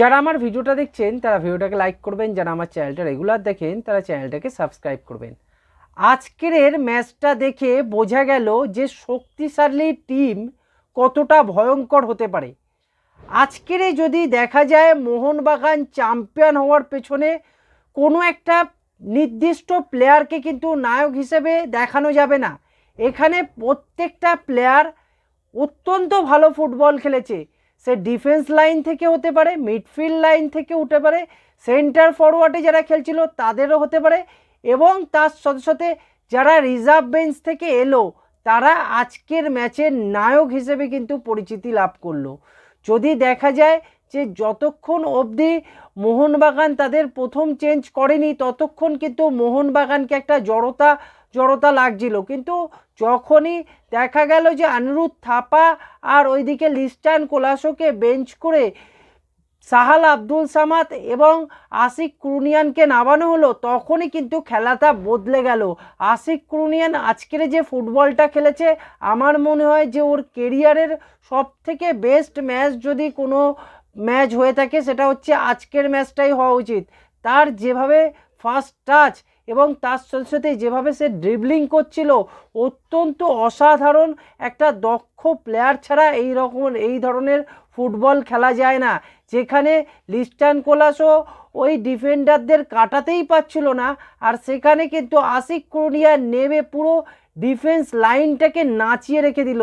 যারা আমার ভিডিওটা দেখছেন, তারা ভিডিওটাকে লাইক করবেন। যারা আমার চ্যানেলটা রেগুলার দেখেন, তারা চ্যানেলটাকে সাবস্ক্রাইব করবেন। আজকের ম্যাচটা দেখে বোঝা গেল যে শক্তিশালী টিম কতটা ভয়ঙ্কর হতে পারে। আজকের যদি দেখা যায় মোহনবাগান চ্যাম্পিয়ন হওয়ার পেছনে, কোনো একটা নির্দিষ্ট প্লেয়ারকে কিন্তু নায়ক হিসেবে দেখানো যাবে না। এখানে প্রত্যেকটা প্লেয়ার অত্যন্ত ভালো ফুটবল খেলেছে। সে ডিফেন্স লাইন থেকে হতে পারে, মিডফিল্ড লাইন থেকে উঠে পারে, সেন্টার ফরওয়ার্ডে যারা খেলছিল তাদেরও হতে পারে এবং তার সাথে সাথে যারা রিজার্ভ বেঞ্চ থেকে এলো, তারা আজকের ম্যাচের নায়ক হিসেবে কিন্তু পরিচিতি লাভ করল। যদি দেখা যায় যে যতক্ষণ অবধি মোহনবাগান তাদের প্রথম চেঞ্জ করেনি, ততক্ষণ কিন্তু মোহনবাগানকে একটা জড়তা জড়তা লাগছিল। কিন্তু যখনই দেখা গেল যে আনিরুদ্ধ থাপা আর ওইদিকে লিস্টান কোলাসোকে বেঞ্চ করে সাহাল আব্দুল সামাদ এবং আশিক ক্রুনিয়ানকে নামানো হলো, তখনই কিন্তু খেলাটা বদলে গেল। আশিক ক্রুনিয়ান আজকের যে ফুটবলটা খেলেছে, আমার মনে হয় যে ওর কেরিয়ারের সব থেকে বেস্ট ম্যাচ যদি কোনো ম্যাচ হয়ে থাকে, সেটা হচ্ছে আজকের ম্যাচটাই হওয়া উচিত। তার যেভাবে ফার্স্ট টাচ এবং তার সাথে সাথে যেভাবে সে ড্রিবলিং করছিল, অত্যন্ত অসাধারণ একটা দক্ষ প্লেয়ার ছাড়া এই রকম, এই ধরনের ফুটবল খেলা যায় না। যেখানে লিস্টান কোলাসও ওই ডিফেন্ডারদের কাটাতেই পাচ্ছিল না, আর সেখানে কিন্তু আশিক ক্রোনিয়া নেমে পুরো ডিফেন্স লাইনটাকে নাচিয়ে রেখে দিল।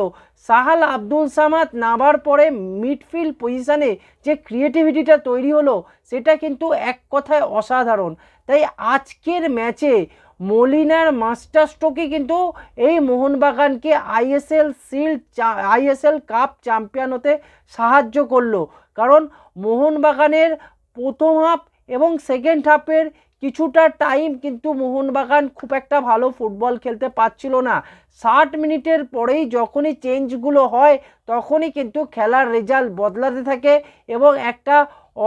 সাহাল আব্দুল সামাদ নামার পরে মিডফিল্ড পজিশানে যে ক্রিয়েটিভিটিটা তৈরি হলো, সেটা কিন্তু এক কথায় অসাধারণ। তাই আজকের ম্যাচে মলিনার মাস্টার স্ট্রোকে কিন্তু এই মোহনবাগানকে ISL shield ISL cup champion হতে সাহায্য করল। কারণ মোহনবাগানের প্রথম হাফ এবং সেকেন্ড হাফের কিছুটা টাইম কিন্তু মোহনবাগান খুব একটা ভালো ফুটবল খেলতে পারছিল না। ষাট মিনিটের পরেই যখনই চেঞ্জগুলো হয়, তখনই কিন্তু খেলার রেজাল্ট বদলাতে থাকে এবং একটা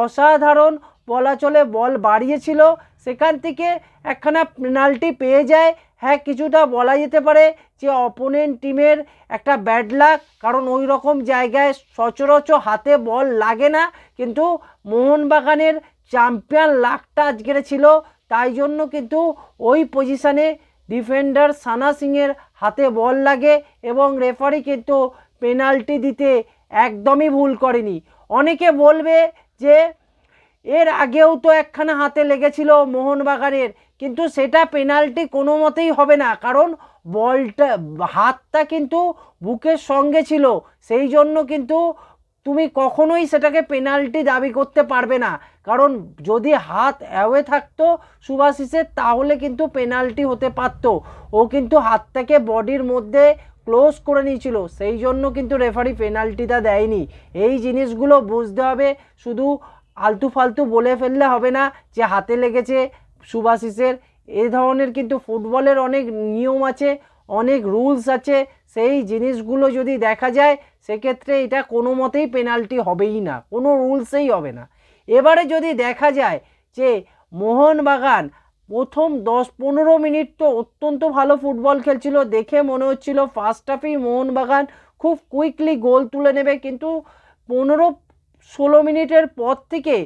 অসাধারণ বলা চলে বল বাড়িয়েছিল। সেখান থেকে একখানা পেনাল্টি পেয়ে যায়। হ্যাঁ কিছুটা বলা যেতে পারে যে অপোনেন্ট টিমের একটা ব্যাড লাক কারণ ওই রকম জায়গায় সচরাচর হাতে বল লাগে না। কিন্তু মোহনবাগানের চ্যাম্পিয়ন লাকটা আজকের ছিল। তাই জন্য কিন্তু ওই পজিশানে ডিফেন্ডার সানা সিংয়ের হাতে বল লাগে এবং রেফারি কিন্তু পেনাল্টি দিতে একদমই ভুল করেনি। অনেকে বলবে যে, এর আগেও তো একখানা হাতে লেগেছিল মোহনবাগানের, কিন্তু সেটা পেনাল্টি কোনো মতেই হবে না। কারণ বলটা, হাতটা কিন্তু বুকের সঙ্গে ছিল। সেই জন্য কিন্তু তুমি কখনোই সেটাকে পেনাল্টি দাবি করতে পারবে না। কারণ যদি হাত অ্যাওয়ে থাকতো সুভাশিসের তাহলে কিন্তু পেনাল্টি হতে পারত। ও কিন্তু হাতটাকে বডির মধ্যে ক্লোজ করে নিয়েছিল, সেই জন্য কিন্তু রেফারি পেনাল্টিটা দেয়নি। এই জিনিসগুলো বুঝতে হবে, শুধু আলতু ফালতু বলে ফেললে হবে না, যে হাতে লেগেছে সুভাশিসের এ ধরনের কিন্তু ফুটবলের অনেক নিয়ম আছে, অনেক রুলস আছে, সেই জিনিসগুলো যদি দেখা যায়, সেক্ষেত্রে এটা কোনো মতেই পেনাল্টি হবেই না, কোনো রুলসেই হবে না। এবারে যদি দেখা যায় যে মোহনবাগান প্রথম দশ পনেরো মিনিট তো অত্যন্ত ভালো ফুটবল খেলছিল, দেখে মনে হচ্ছিল ফার্স্ট হাফেই মোহনবাগান খুব কুইকলি গোল তুলে নেবে। কিন্তু পনেরো ষোলো মিনিটের পর থেকে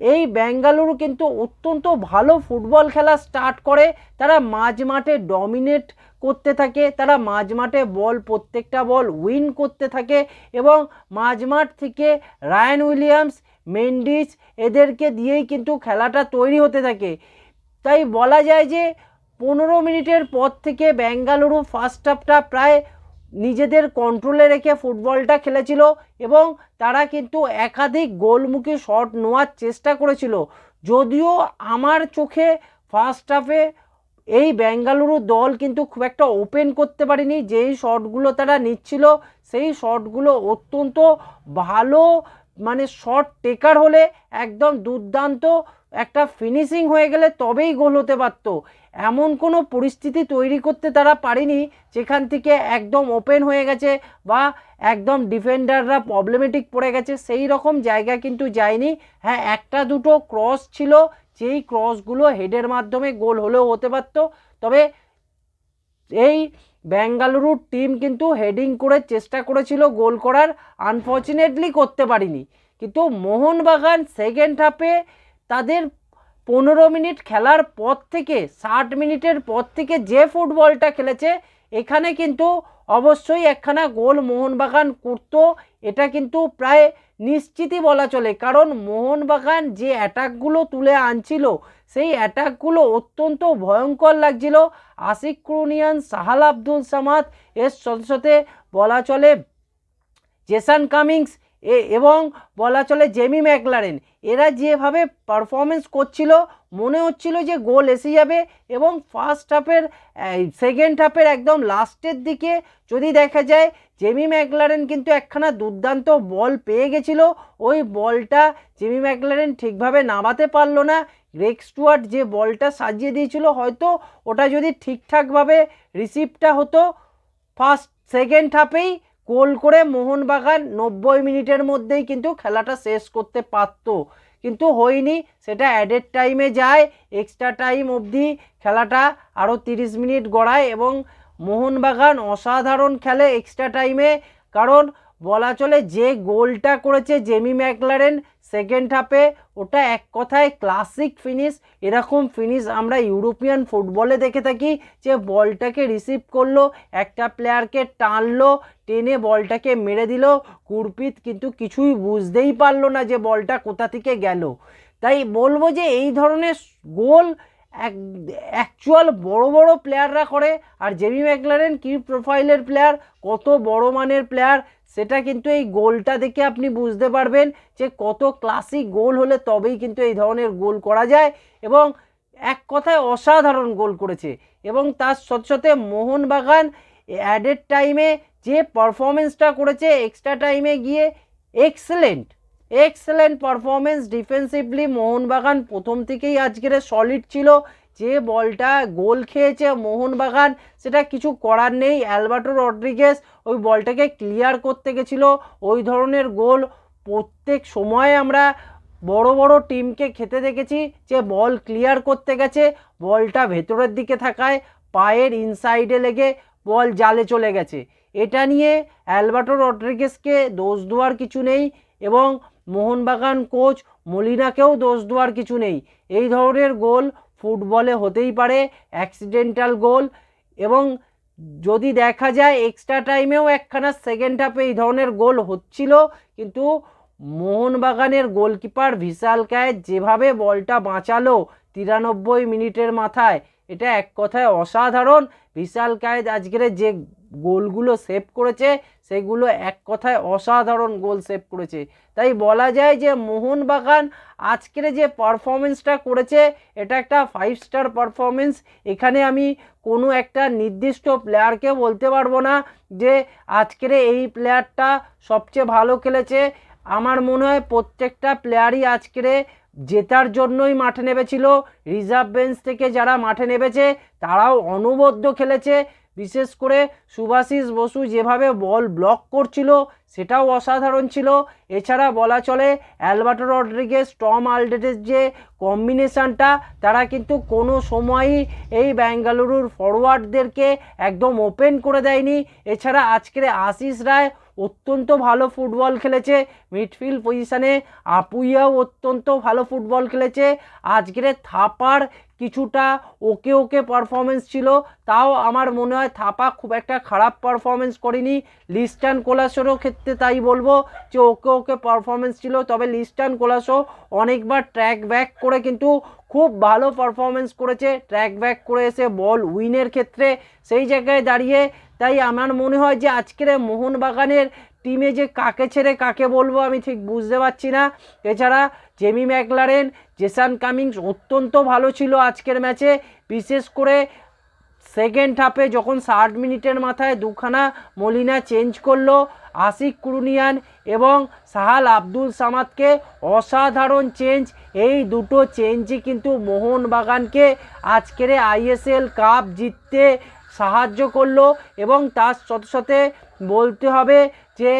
এই বেঙ্গালুরু কিন্তু অত্যন্ত ভালো ফুটবল খেলা স্টার্ট করে। তারা মাঝ মাঠে ডমিনেট করতে থাকে, তারা মাঝ মাঠে বল, প্রত্যেকটা বল উইন করতে থাকে এবং মাঝমাঠ থেকে রায়ান উইলিয়ামস মেন্ডিস এদেরকে দিয়েই কিন্তু খেলাটা তৈরি হতে থাকে। তাই বলা যায় যে পনেরো মিনিটের পর থেকে বেঙ্গালুরু ফার্স্ট হাফটা প্রায় নিজেদের কন্ট্রোলে রেখে ফুটবলটা খেলেছিল এবং তারা কিন্তু একাধিক গোলমুখী শট নেওয়ার চেষ্টা করেছিল। যদিও আমার চোখে ফার্স্ট হাফে এই বেঙ্গালুরু দল কিন্তু খুব একটা ওপেন করতে পারেনি। যেই শটগুলো তারা নিচ্ছিল, সেই শটগুলো অত্যন্ত ভালো মানে শর্ট টেকার হলে একদম দুর্দান্ত একটা ফিনিশিং হয়ে গেলে তবেই গোল হতে পারত। এমন কোনো পরিস্থিতি তৈরি করতে তারা পারেনি যেখান থেকে একদম ওপেন হয়ে গেছে বা একদম ডিফেন্ডাররা প্রবলেমেটিক পড়ে গেছে। সেই রকম জায়গা কিন্তু যায়নি। হ্যাঁ একটা দুটো ক্রস ছিল, যেই ক্রসগুলো হেডের মাধ্যমে গোল হলেও হতে পারত। তবে এই বেঙ্গালুরুর টিম কিন্তু হেডিং করে চেষ্টা করেছিল গোল করার। আনফর্চুনেটলি করতে পারিনি। কিন্তু মোহনবাগান সেকেন্ড হাফে তাদের পনেরো মিনিট খেলার পর থেকে, ষাট মিনিটের পর থেকে যে ফুটবলটা খেলেছে, এখানে কিন্তু অবশ্যই একখানা গোল মোহনবাগান করতো এটা কিন্তু প্রায় নিশ্চিতই বলা চলে। কারণ মোহনবাগান যে অ্যাটাকগুলো তুলে আনছিল, সেই অ্যাটাকগুলো অত্যন্ত ভয়ঙ্কর লাগছিল। আশিক ক্রুনিয়ান, সাহাল আব্দুল সামাদ, এর সাথে সাথে বলা চলে জেসান কামিংস এবং বলা চলে জেমি ম্যাকলারেন। এরা যেভাবে পারফরমেন্স করছিল মনে হচ্ছিল যে গোল এসে যাবে এবং ফার্স্ট হাফের সেকেন্ড হাফের একদম লাস্টের দিকে যদি দেখা যায় জেমি ম্যাকলারেন কিন্তু একখানা দুর্দান্ত বল পেয়ে গেছিল। ওই বলটা জেমি ম্যাকলারেন ঠিকভাবে নামাতে পারল না। গ্রেক স্টুয়ার্ট যে বলটা সাজিয়ে দিয়েছিল, হয়তো ওটা যদি ঠিকঠাকভাবে রিসিভটা হতো। ফার্স্ট সেকেন্ড হাফেই গোল করে মোহনবাগান নব্বই মিনিটের মধ্যেই কিন্তু খেলাটা শেষ করতে পারত। কিন্তু হয়নি। সেটা অ্যাডেড টাইমে যায় এক্সট্রা টাইম অবধি খেলাটা আরও তিরিশ মিনিট গড়ায় এবং মোহনবাগান অসাধারণ খেলে এক্সট্রা টাইমে কারণ বলা চলে যে গোলটা করেছে জেমি ম্যাকলারেন সেকেন্ড হাফে ওটা এক কথায় ক্লাসিক ফিনিশ এরকম ফিনিশ আমরা ইউরোপিয়ান ফুটবলে দেখে থাকি, যে বলটাকে রিসিভ করল, একটা প্লেয়ারকে টানলো, টেনে বলটাকে মেরে দিল। কুরপিত কিন্তু কিছুই বুঝতেই পারল না যে বলটা কোথা থেকে গেল। তাই বলব যে এই ধরনের গোল এক অ্যাকচুয়াল বড় বড় প্লেয়াররা করে। আর জেমি ম্যাকলারেন কী প্রোফাইলের প্লেয়ার কত বড় মানের প্লেয়ার সেটা কিন্তু এই গোলটা দেখে আপনি বুঝতে পারবেন যে কত ক্লাসিক গোল হলে তবেই কিন্তু এই ধরনের গোল করা যায় এবং এক কথায় অসাধারণ গোল করেছে। এবং তার সাথে সাথে মোহনবাগান অ্যাডেড টাইমে যে পারফরমেন্সটা করেছে এক্সট্রা টাইমে গিয়ে excellent excellent performance defensively Mohun Bagan প্রথম থেকেই আজকের সলিড ছিল। যে বলটা গোল খেয়েছে মোহনবাগান, সেটা কিছু করার নেই। অ্যালবার্টো রড্রিগেস ওই বলটাকে ক্লিয়ার করতে গেছিল। ওই ধরনের গোল প্রত্যেক সময় আমরা বড় বড় টিমকে খেতে দেখেছি যে বল ক্লিয়ার করতে গেছে, বলটা ভেতরের দিকে থাকায় পায়ের ইনসাইডে লেগে বল জালে চলে গেছে। এটা নিয়ে অ্যালবার্টো রড্রিগেসকে দোষ দেওয়ার কিছু নেই এবং মোহনবাগান কোচ মলিনাকেও দোষ দেওয়ার কিছু নেই। এই ধরনের গোল ফুটবলে হতেই পারে অ্যাক্সিডেন্টাল গোল। এবং যদি দেখা যায় এক্সট্রা টাইমেও একখানা সেকেন্ড হাফে এই ধরনের গোল হচ্ছিল, কিন্তু মোহনবাগানের গোলকিপার ভিশাল কায়েত যেভাবে বলটা বাঁচালো তিরানব্বই মিনিটের মাথায়, এটা এক কথায় অসাধারণ। বিশাল কায়েদ আজকের যে গোলগুলো সেভ করেছে সেগুলো এক কথায় অসাধারণ গোল সেভ করেছে। তাই বলা যায় যে মোহনবাগান আজকের যে পারফরমেন্সটা করেছে, এটা একটা ফাইভ স্টার পারফরমেন্স এখানে আমি কোনো একটা নির্দিষ্ট প্লেয়ারকে বলতে পারব না যে আজকের এই প্লেয়ারটা সবচেয়ে ভালো খেলেছে। আমার মনে হয় প্রত্যেকটা প্লেয়ারই আজকের জেতার জন্যই মাঠে নেমেছিল। রিজার্ভ বেঞ্চ থেকে যারা মাঠে নেমেছে, তারাও অনবদ্য খেলেছে। বিশেষ করে সুভাষিস বসু যেভাবে বল ব্লক করছিল, সেটাও অসাধারণ ছিল। এছাড়া বলা চলে, অ্যালবার্টো রড্রিগেস টম আলডেটের যে কম্বিনেশানটা, তারা কিন্তু কোনো সময়ই এই ব্যাঙ্গালুরুর ফরওয়ার্ডদেরকে একদম ওপেন করে দেয়নি। এছাড়া আজকের আশিস রায় অত্যন্ত ভালো ফুটবল খেলেছে। মিডফিল্ড পজিশানে আপুইয়াও অত্যন্ত ভালো ফুটবল খেলেছে। আজকের থাপার কিছুটা ওকে ওকে পারফরমেন্স ছিল, তাও আমার মনে হয় থাপা খুব একটা খারাপ পারফরমেন্স করেনি। লিস্টান কোলাসেরও ক্ষেত্রে তাই বলব যে ওকে ওকে পারফরমেন্স ছিল, তবে লিস্টান কোলাসও অনেকবার ট্র্যাক ব্যাক করে কিন্তু খুব ভালো পারফরমেন্স করেছে। ট্র্যাক ব্যাক করে এসে বল উইনের ক্ষেত্রে সেই জায়গায় দাঁড়িয়ে, তাই আমার মনে হয় যে আজকের মোহনবাগানের টিমে যে কাকে ছেড়ে কাকে বলব আমি ঠিক বুঝতে পারছি না। এছাড়া জেমি ম্যাকলারেন, জেসান কামিংস অত্যন্ত ভালো ছিল আজকের ম্যাচে। বিশেষ করে সেকেন্ড হাফে যখন ষাট মিনিটের মাথায় দুখানা মলিনা চেঞ্জ করল, আশিক কুরুনিয়ান এবং সাহাল আব্দুল সামাদকে অসাধারণ চেঞ্জ এই দুটো চেঞ্জই কিন্তু মোহনবাগানকে আজকের আইএসএল কাপ জিততে সাহায্য করল এবং তার সাথে সাথে বলতে হবে যে,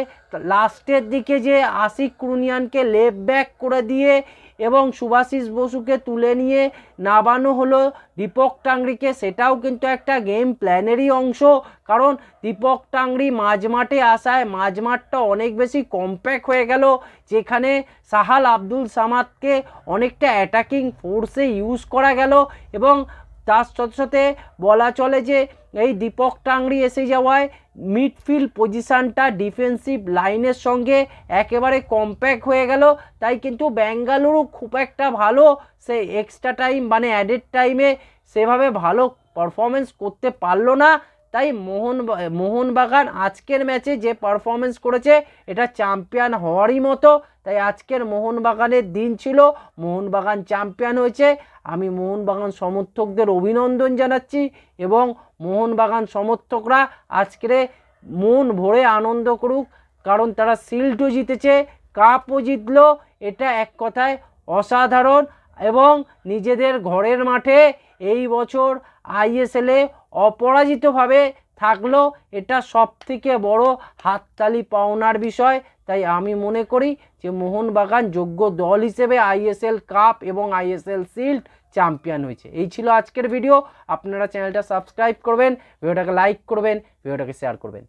লাস্টের দিকে যে আশিক ক্রুনিয়ানকে লেফট ব্যাক করে দিয়ে এবং সুভাষিস বসুকে তুলে নিয়ে নামানো হলো দীপক টাংরিকে, সেটাও কিন্তু একটা গেম প্ল্যানেরই অংশ। কারণ দীপক টাংরি মাঝমাঠে আসায়, মাঝমাঠটা অনেক বেশি কম্প্যাক্ট হয়ে গেল, যেখানে সাহাল আব্দুল সামাদকে অনেকটা অ্যাটাকিং ফোর্সে ইউজ করা গেল এবং তার সাথে সাথে বলা চলে যে এই দীপক টাংরি এসে যাওয়ায় মিডফিল্ড পজিশানটা ডিফেন্সিভ লাইনের সঙ্গে একেবারে কম্প্যাক্ট হয়ে গেল। তাই কিন্তু ব্যাঙ্গালুরু খুব একটা ভালো, সে এক্সট্রা টাইম মানে অ্যাডেড টাইমে সেভাবে ভালো পারফরমেন্স করতে পারল না। তাই মোহন, মোহনবাগান আজকের ম্যাচে যে পারফরমেন্স করেছে, এটা চ্যাম্পিয়ন হওয়ারই মতো। তাই আজকের মোহনবাগানের দিন ছিল, মোহনবাগান চ্যাম্পিয়ন হয়েছে। আমি মোহনবাগান সমর্থকদের অভিনন্দন জানাচ্ছি এবং মোহনবাগান সমর্থকরা আজকের মন ভরে আনন্দ করুক, কারণ তারা শিল্ডও জিতেছে কাপও জিতলো। এটা এক কথায় অসাধারণ এবং নিজেদের ঘরের মাঠে এই বছর আইএসএলে অপরাজিতভাবে থাকল, এটা সবথেকে বড় হাততালি পাওনার বিষয়। তাই আমি মনে করি যে মোহনবাগান যোগ্য দল হিসেবে আইএসএল কাপ এবং আইএসএল শিল্ড চ্যাম্পিয়ন হয়েছে। এই ছিল আজকের ভিডিও। আপনারা চ্যানেলটা সাবস্ক্রাইব করবেন, ভিডিওটাকে লাইক করবেন, ভিডিওটাকে শেয়ার করবেন।